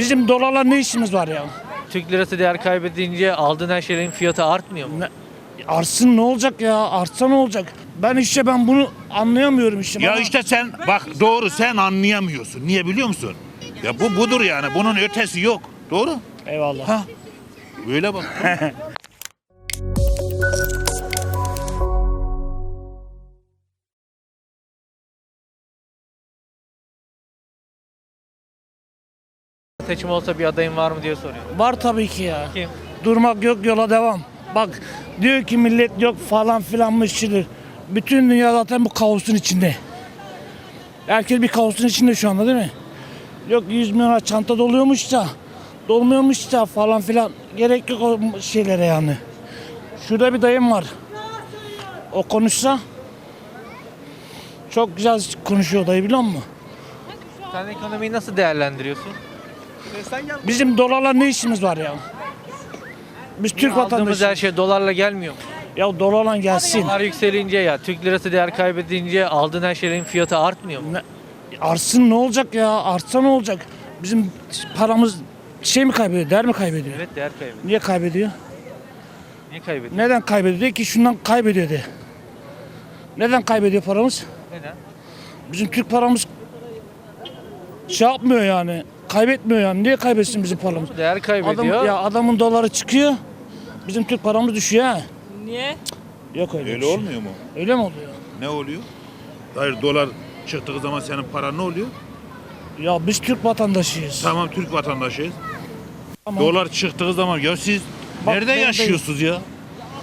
Bizim dolarla ne işimiz var ya? Türk lirası değer kaybedince aldığın her şeylerin fiyatı artmıyor mu? Ne, artsın ne olacak ya? Artsa ne olacak? Ben işte ben bunu anlayamıyorum işte. Ya Bana- işte sen bak doğru sen anlayamıyorsun. Niye biliyor musun? Ya bu budur yani. Bunun ötesi yok. Doğru? Eyvallah. Ha. Böyle bak. Seçim olsa bir adayın var mı diye soruyorum. Var tabii ki ya. Kim? Durmak yok yola devam. Bak diyor ki millet yok falan filanmışçıdır. Bütün dünya zaten bu kaosun içinde. Herkes bir kaosun içinde şu anda değil mi? Yok 100 milyona çanta doluyormuş da dolmuyormuş da falan filan. Gerek yok o şeylere yani. Şurada bir dayım var. O konuşsa çok güzel konuşuyor dayı biliyor musun? Sen ekonomiyi nasıl değerlendiriyorsun? Bizim dolarla ne işimiz var ya? Biz Türk Aldığımız her şey dolarla gelmiyor mu? Ya dolarla gelsin. Dolar yükselince ya Türk lirası değer kaybedince aldığın her şeylerin fiyatı artmıyor mu? Ne, artsın ne olacak ya? Artsa ne olacak? Bizim paramız şey mi kaybediyor? Değer mi kaybediyor? Evet değer kaybediyor. Niye kaybediyor? Niye kaybediyor? Neden kaybediyor? Diyor ki şundan kaybediyor de. Neden kaybediyor paramız? Neden? Bizim Türk paramız şey yapmıyor yani. Kaybetmiyor yani. Niye kaybetsin bizim paramız? Değer Adam, kaybediyor. ya adamın doları çıkıyor. Bizim Türk paramız düşüyor ha. Niye? Yok öyle. bir Öyle şey. olmuyor mu? Öyle mi oluyor? Ne oluyor? Hayır dolar çıktığı zaman senin paran ne oluyor? Ya biz Türk vatandaşıyız. Tamam Türk vatandaşıyız. Tamam. Dolar çıktığı zaman ya siz Bak, nerede de- yaşıyorsunuz ya?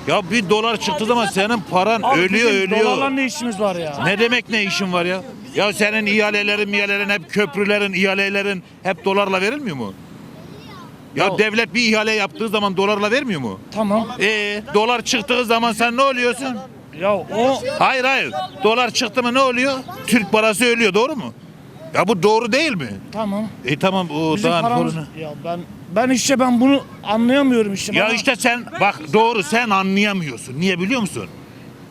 Ya bir dolar çıktığı zaman senin paran Abi ölüyor bizim ölüyor. Dolarla ne işimiz var ya? Ne demek ne işin var ya? Ya senin ihalelerin, miyalelerin hep köprülerin, ihalelerin hep dolarla verilmiyor mu? Ya, Ya- devlet bir ihale yaptığı zaman dolarla vermiyor mu? Tamam. Ee, dolar çıktığı zaman sen ne oluyorsun? Ya o Hayır hayır. Dolar çıktı mı ne oluyor? Türk parası ölüyor doğru mu? Ya bu doğru değil mi? tamam. E tamam o Bizim paramız sorunu. ya ben ben işte ben bunu anlayamıyorum işte. Ya Bana- işte sen bak doğru sen anlayamıyorsun. Niye biliyor musun?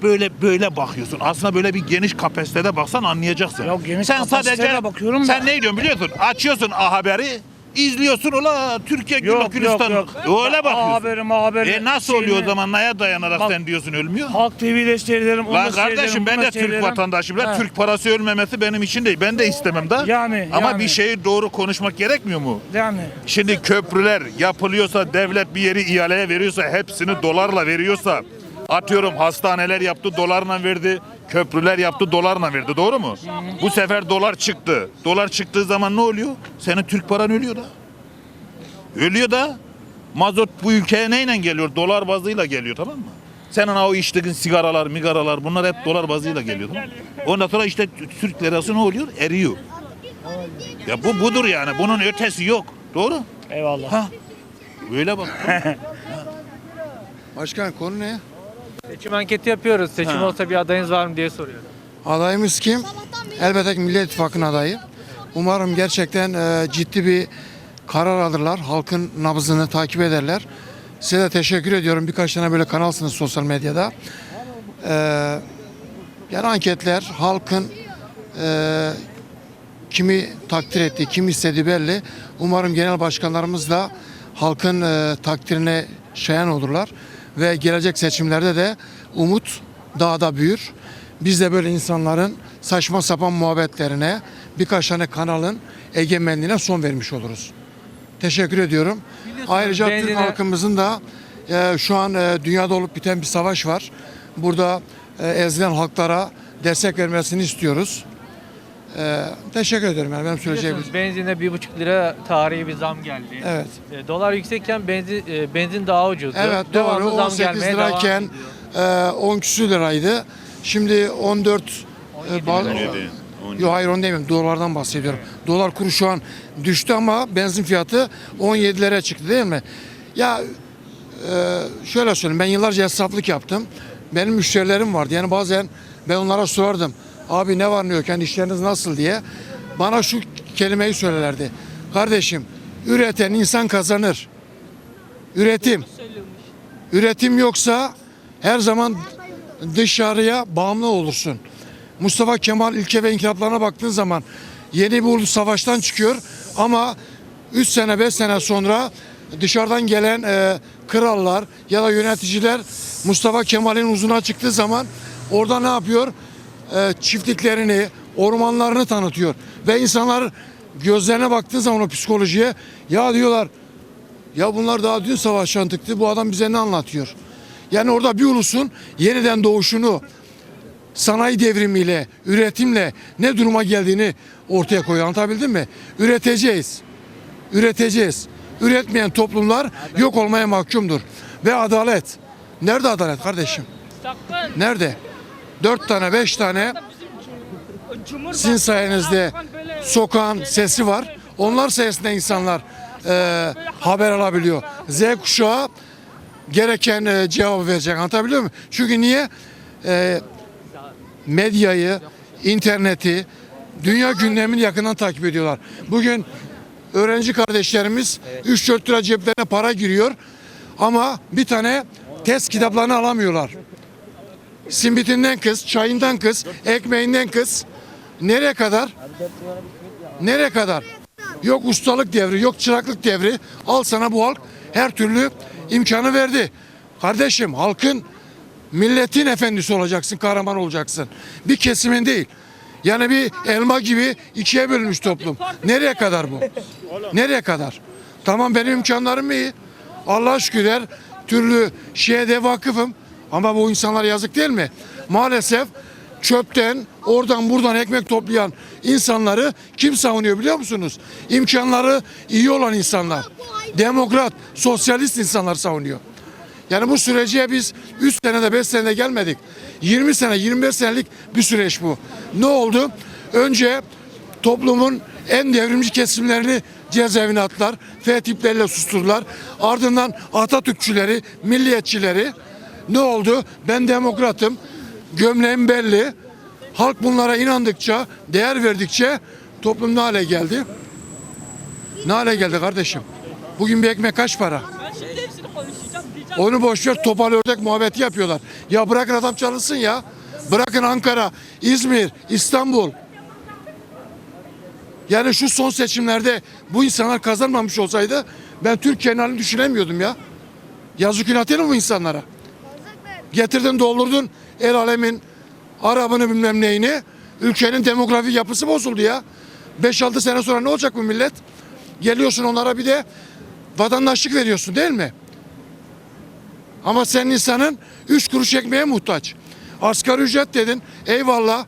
Böyle böyle bakıyorsun. Aslında böyle bir geniş kapasitede baksan anlayacaksın. Ya geniş sen kapasitede bakıyorum da- Sen ne diyorsun biliyorsun? Açıyorsun A Haber'i, izliyorsun ola Türkiye yok yok Gülistan. yok. Öyle bakıyorsun. Haberim haberim. E nasıl oluyor o zaman? Neye dayanarak Bak- sen diyorsun ölmüyor? Halk TV'de seyrederim. onu Lan seyrederim, kardeşim ben bunu de da Türk seyrederim. vatandaşıyım. Lan. Türk parası ölmemesi benim için değil. Ben de istemem da. Yani, Ama yani. bir şeyi doğru konuşmak gerekmiyor mu? Yani Şimdi köprüler yapılıyorsa devlet bir yeri ihaleye veriyorsa hepsini dolarla veriyorsa atıyorum hastaneler yaptı dolarla verdi köprüler yaptı dolarla verdi doğru mu? Bu sefer dolar çıktı. Dolar çıktığı zaman ne oluyor? Senin Türk paran ölüyor da. Ölüyor da mazot bu ülkeye neyle geliyor? Dolar bazıyla geliyor tamam mı? Senin o içtiğin sigaralar, migaralar bunlar hep dolar bazıyla geliyor tamam mı? Ondan sonra işte Türk lirası ne oluyor? Eriyor. Ya bu budur yani. Bunun ötesi yok. Doğru? eyvallah. Ha. Öyle bak. Başkan konu ne? Seçim anketi yapıyoruz. Seçim Ha. olsa bir adayınız var mı diye soruyorum. Adayımız kim? Elbette ki Millet İttifakı'nın adayı. Umarım gerçekten e, ciddi bir karar alırlar. Halkın nabzını takip ederler. Size de teşekkür ediyorum. Birkaç tane böyle kanalsınız sosyal medyada. E, yani anketler halkın e, kimi takdir ettiği, kimi istediği belli. Umarım genel başkanlarımız da halkın e, takdirine şayan olurlar. Ve gelecek seçimlerde de umut daha da büyür. Biz de böyle insanların saçma sapan muhabbetlerine, birkaç tane kanalın egemenliğine son vermiş oluruz. Teşekkür ediyorum. Ayrıca Türk benzine- halkımızın da e, şu an e, dünyada olup biten bir savaş var. Burada e, ezilen halklara destek vermesini istiyoruz. E, teşekkür ederim. Yani benim söyleyeceğim. Biliyorsunuz benzine bir buçuk lira tarihi bir zam geldi. Evet. E, dolar yüksekken benzin, e, benzin daha ucuzdu. Evet Devamlı doğru. zam 18 gelmeye devam lirayken e, 10 küsür liraydı. Şimdi 14 e, bazı- Yok hayır onu demiyorum. Dolardan bahsediyorum. Dolar kuru şu an düştü ama benzin fiyatı 17'lere çıktı değil mi? Ya e, şöyle söyleyeyim. Ben yıllarca esnaflık yaptım. Benim müşterilerim vardı. Yani bazen ben onlara sorardım. Abi ne var ne yok yani işleriniz nasıl diye. Bana şu kelimeyi söylerlerdi. Kardeşim üreten insan kazanır. Üretim. Üretim yoksa her zaman dışarıya bağımlı olursun. Mustafa Kemal ilke ve inkılaplarına baktığın zaman yeni bir ulus savaştan çıkıyor ama 3 sene 5 sene sonra dışarıdan gelen e, krallar ya da yöneticiler Mustafa Kemal'in uzuna çıktığı zaman orada ne yapıyor? E, çiftliklerini, ormanlarını tanıtıyor. Ve insanlar gözlerine baktığı zaman o psikolojiye ya diyorlar ya bunlar daha dün savaşan tıktı bu adam bize ne anlatıyor? Yani orada bir ulusun yeniden doğuşunu sanayi devrimiyle, üretimle ne duruma geldiğini ortaya koyuyor. Anlatabildim mi? Üreteceğiz. Üreteceğiz. Üretmeyen toplumlar yok olmaya mahkumdur. Ve adalet. Nerede adalet kardeşim? Nerede? Dört tane, beş tane sizin sayenizde sokağın sesi var. Onlar sayesinde insanlar e, haber alabiliyor. Z kuşağı gereken e, cevabı verecek. Anlatabiliyor muyum? Çünkü niye? E, medyayı, interneti, dünya gündemini yakından takip ediyorlar. Bugün öğrenci kardeşlerimiz 3-4 lira ceplerine para giriyor ama bir tane test kitaplarını alamıyorlar. Simbitinden kız, çayından kız, ekmeğinden kız. Nereye kadar? Nereye kadar? Yok ustalık devri, yok çıraklık devri. Al sana bu halk her türlü imkanı verdi. Kardeşim halkın milletin efendisi olacaksın, kahraman olacaksın. Bir kesimin değil. Yani bir elma gibi ikiye bölünmüş toplum. Nereye kadar bu? Nereye kadar? Tamam benim imkanlarım iyi. Allah'a şükür her türlü şeye de vakıfım. Ama bu insanlar yazık değil mi? Maalesef çöpten oradan buradan ekmek toplayan insanları kim savunuyor biliyor musunuz? İmkanları iyi olan insanlar. Demokrat, sosyalist insanlar savunuyor. Yani bu sürece biz 3 senede 5 senede gelmedik. 20 sene 25 senelik bir süreç bu. Ne oldu? Önce toplumun en devrimci kesimlerini cezaevine attılar. F tipleriyle susturdular. Ardından Atatürkçüleri, milliyetçileri ne oldu? Ben demokratım. Gömleğim belli. Halk bunlara inandıkça, değer verdikçe toplum ne hale geldi? Ne hale geldi kardeşim? Bugün bir ekmek kaç para? Onu boş ver topal ördek muhabbeti yapıyorlar. Ya bırakın adam çalışsın ya. Bırakın Ankara, İzmir, İstanbul. Yani şu son seçimlerde bu insanlar kazanmamış olsaydı ben Türkiye'nin halini düşünemiyordum ya. Yazık günah mi bu insanlara? Getirdin doldurdun el alemin Arabını bilmem neyini. Ülkenin demografik yapısı bozuldu ya. 5-6 sene sonra ne olacak bu millet? Geliyorsun onlara bir de vatandaşlık veriyorsun değil mi? Ama senin insanın 3 kuruş ekmeğe muhtaç. Asgari ücret dedin. Eyvallah.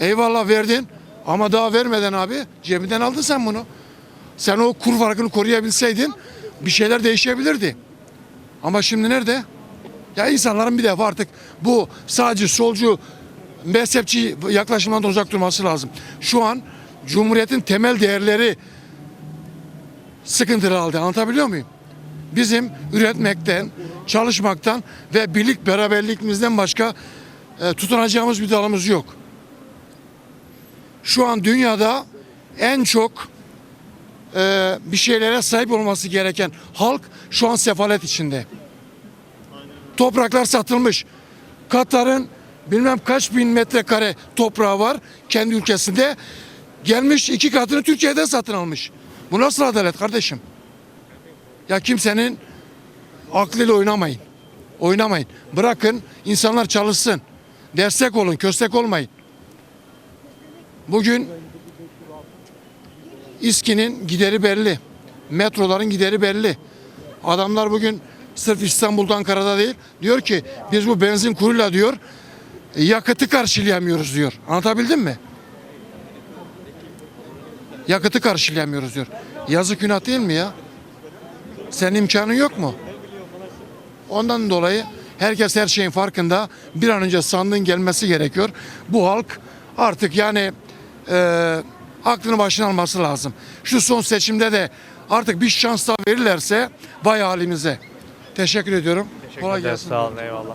Eyvallah verdin. Ama daha vermeden abi cebinden aldın sen bunu. Sen o kur farkını koruyabilseydin bir şeyler değişebilirdi. Ama şimdi nerede? Ya insanların bir defa artık bu sadece solcu mezhepçi yaklaşımdan uzak durması lazım. Şu an Cumhuriyet'in temel değerleri sıkıntılı halde anlatabiliyor muyum? Bizim üretmekten, çalışmaktan ve birlik beraberliğimizden başka e, tutunacağımız bir dalımız yok. Şu an dünyada en çok e, bir şeylere sahip olması gereken halk şu an sefalet içinde. Topraklar satılmış. Katar'ın bilmem kaç bin metrekare toprağı var kendi ülkesinde. Gelmiş iki katını Türkiye'de satın almış. Bu nasıl adalet kardeşim? Ya kimsenin aklıyla oynamayın. Oynamayın. Bırakın insanlar çalışsın. Destek olun, köstek olmayın. Bugün İSKİ'nin gideri belli. Metroların gideri belli. Adamlar bugün sırf İstanbul'dan Ankara'da değil diyor ki biz bu benzin kuruyla diyor yakıtı karşılayamıyoruz diyor. Anlatabildim mi? Yakıtı karşılayamıyoruz diyor. Yazık günah değil mi ya? Senin imkanın yok mu? Ondan dolayı herkes her şeyin farkında. Bir an önce sandığın gelmesi gerekiyor. Bu halk artık yani e, aklını başına alması lazım. Şu son seçimde de artık bir şans daha verirlerse vay halimize. Teşekkür ediyorum. Kolay gelsin. Sağ olun eyvallah.